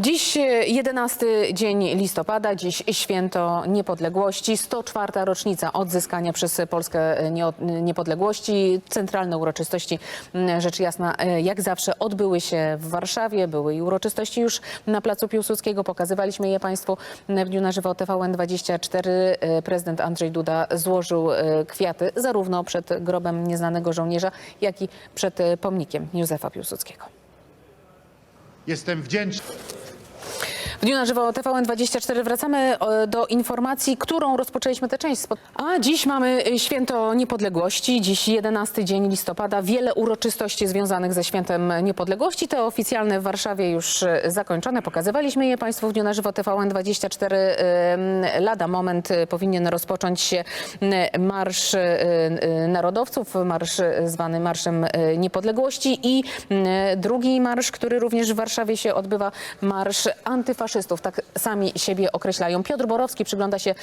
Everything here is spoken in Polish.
Dziś e, 11 dzień listopada, dziś święto niepodległości, 104. rocznica odzyskania przez Polskę e, nie- niepodległości. Centralne uroczystości, rzecz jasna, e, jak zawsze odbyły się w Warszawie. Były i uroczystości już na Placu Piłsudskiego. Pokazywaliśmy je Państwu w dniu na żywo TVN24. E, Prezydent Andrzej Duda złożył e, kwiaty zarówno przed grobem nieznanego żołnierza, jak i przed e, pomnikiem Józefa Piłsudskiego. Jestem wdzięczny. W dniu na żywo TVN24 wracamy e, do informacji, którą rozpoczęliśmy tę część. A dziś mamy e, święto niepodległości, dziś 11 dzień listopada. Wiele uroczystości związanych ze świętem niepodległości. Te oficjalne w Warszawie już e, zakończone. Pokazywaliśmy je Państwu w dniu na żywo TVN24. E, Lada moment powinien rozpocząć się Marsz Narodowców, marsz zwany Marszem Niepodległości i drugi marsz, który również w Warszawie się odbywa, Marsz Antyfaszystów. Tak sami siebie określają. Piotr Borowski przygląda się